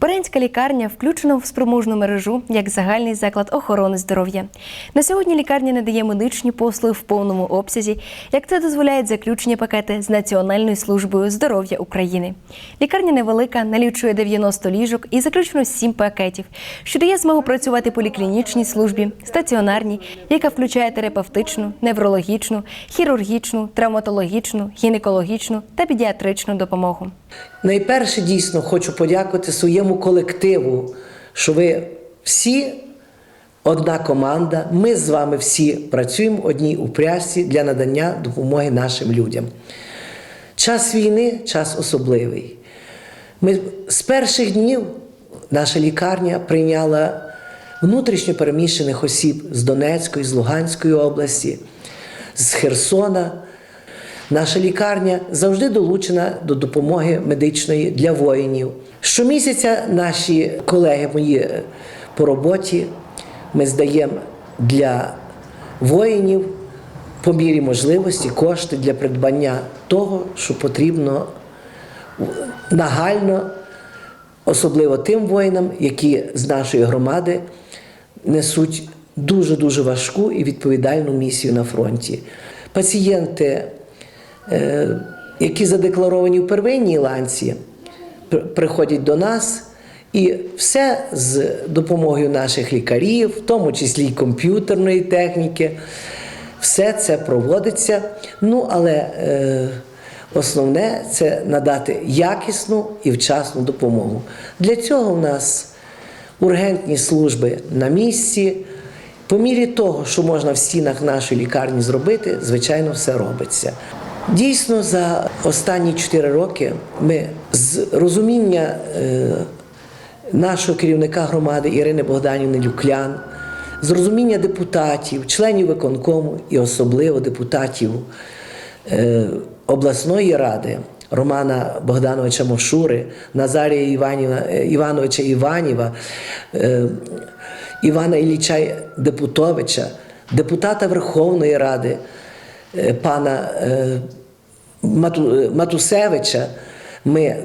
Перенська лікарня включена в спроможну мережу як загальний заклад охорони здоров'я. На сьогодні лікарня надає медичні послуги в повному обсязі, як це дозволяють заключені пакети з Національною службою здоров'я України. Лікарня невелика, налічує 90 ліжок і заключено 7 пакетів, що дає змогу працювати поліклінічній службі, стаціонарній, яка включає терапевтичну, неврологічну, хірургічну, травматологічну, гінекологічну та педіатричну допомогу. Найперше дійсно хочу подякувати своєму колективу, що ви всі одна команда. Ми з вами всі працюємо в одній упряжці для надання допомоги нашим людям. Час війни час особливий. Ми з перших днів наша лікарня прийняла внутрішньо переміщених осіб з Донецької, з Луганської області, з Херсона. Наша лікарня завжди долучена до допомоги медичної для воїнів. Щомісяця наші колеги мої е, по роботі ми здаємо для воїнів по мірі можливості кошти для придбання того, що потрібно нагально, особливо тим воїнам, які з нашої громади несуть дуже-дуже важку і відповідальну місію на фронті. Пацієнти, які задекларовані в первинній ланці, приходять до нас. І все з допомогою наших лікарів, в тому числі й комп'ютерної техніки, все це проводиться. Ну, але е, основне це надати якісну і вчасну допомогу. Для цього в нас ургентні служби на місці. По мірі того, що можна в стінах нашої лікарні зробити, звичайно, все робиться. Дійсно, за останні 4 роки ми з розуміння е, нашого керівника громади Ірини Богданівни Люклян, з розуміння депутатів, членів виконкому і особливо депутатів е, обласної ради Романа Богдановича Мошури, Назарія Іванівна, е, Івановича Іваніва, Івана Ілліча Депутовича, депутата Верховної Ради, пана Матусевича, ми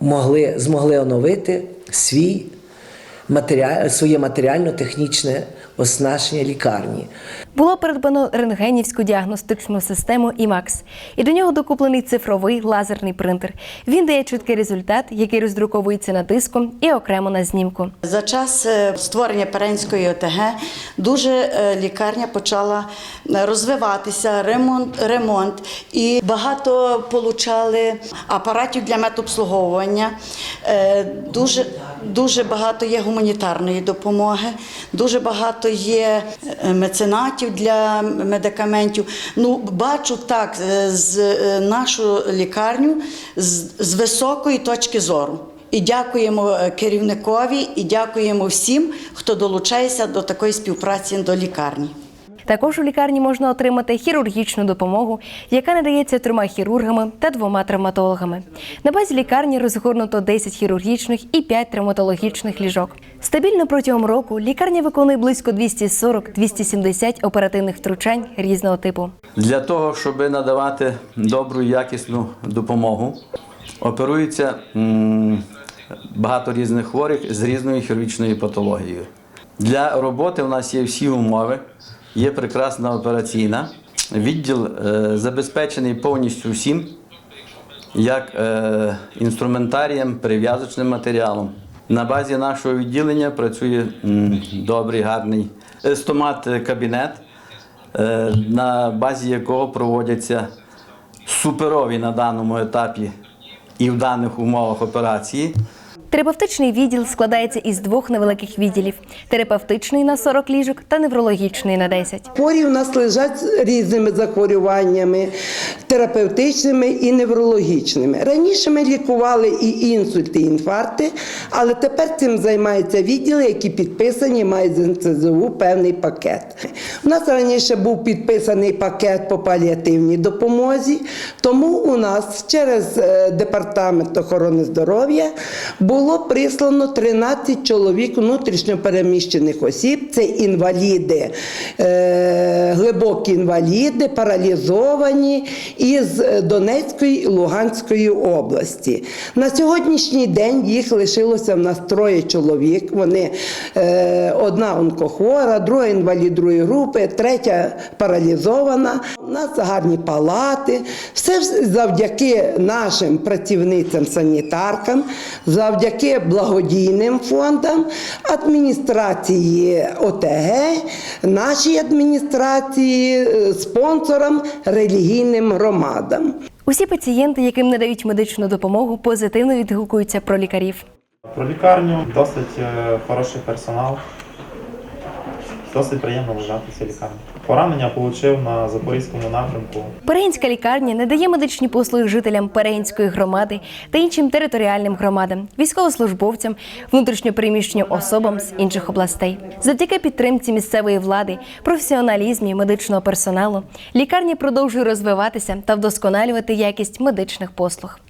могли, змогли оновити свій своє матеріально-технічне оснащення лікарні. Було придбано рентгенівську діагностичну систему IMAX, і до нього докуплений цифровий лазерний принтер. Він дає чіткий результат, який роздруковується на диском і окремо на знімку. За час е, створення Перенської ОТГ дуже е, лікарня почала е, розвиватися, ремонт, ремонт і багато получали апаратів для медобслуговування. Дуже, дуже багато є гуманітарної допомоги, дуже багато є е, меценатів для медикаментів. Ну, бачу так е, з е, нашу лікарню з, з високої точки зору. І дякуємо керівникові, і дякуємо всім, хто долучається до такої співпраці до лікарні. Також у лікарні можна отримати хірургічну допомогу, яка надається трьома хірургами та двома травматологами. На базі лікарні розгорнуто 10 хірургічних і 5 травматологічних ліжок. Стабільно протягом року лікарня виконує близько 240-270 оперативних втручань різного типу. Для того, щоб надавати добру якісну допомогу, оперується багато різних хворих з різною хірургічною патологією. Для роботи у нас є всі умови, є прекрасна операційна. Відділ е, забезпечений повністю всім, як е, інструментарієм, перев'язочним матеріалом. На базі нашого відділення працює м, добрий, гарний е, стомат-кабінет, е, на базі якого проводяться суперові на даному етапі і в даних умовах операції. Терапевтичний відділ складається із двох невеликих відділів: терапевтичний на 40 ліжок та неврологічний на 10. Хворі у нас лежать з різними захворюваннями, терапевтичними і неврологічними. Раніше ми лікували і інсульти, і інфаркти, але тепер цим займаються відділи, які підписані, мають з НЦЗУ певний пакет. У нас раніше був підписаний пакет по паліативній допомозі, тому у нас через е, департамент охорони здоров'я були було прислано 13 чоловік внутрішньопереміщених осіб. Це інваліди, е, глибокі інваліди, паралізовані із Донецької і Луганської області. На сьогоднішній день їх лишилося в нас троє чоловік. Вони е, одна онкохвора, друга інвалід другої групи, третя паралізована. У нас гарні палати. Все завдяки нашим працівницям санітаркам, завдяки благодійним фондам, адміністрації ОТГ, нашій адміністрації, е, спонсорам, релігійним громадам. Усі пацієнти, яким надають медичну допомогу, позитивно відгукуються про лікарів. Про лікарню досить е, хороший персонал. Досить приємно вважатися лікарні. Поранення отримав на Запорізькому напрямку. Перегінська лікарня надає медичні послуги жителям Перегінської громади та іншим територіальним громадам, військовослужбовцям, внутрішньопереміщеним особам з інших областей. Завдяки підтримці місцевої влади, професіоналізмі медичного персоналу, лікарня продовжує розвиватися та вдосконалювати якість медичних послуг.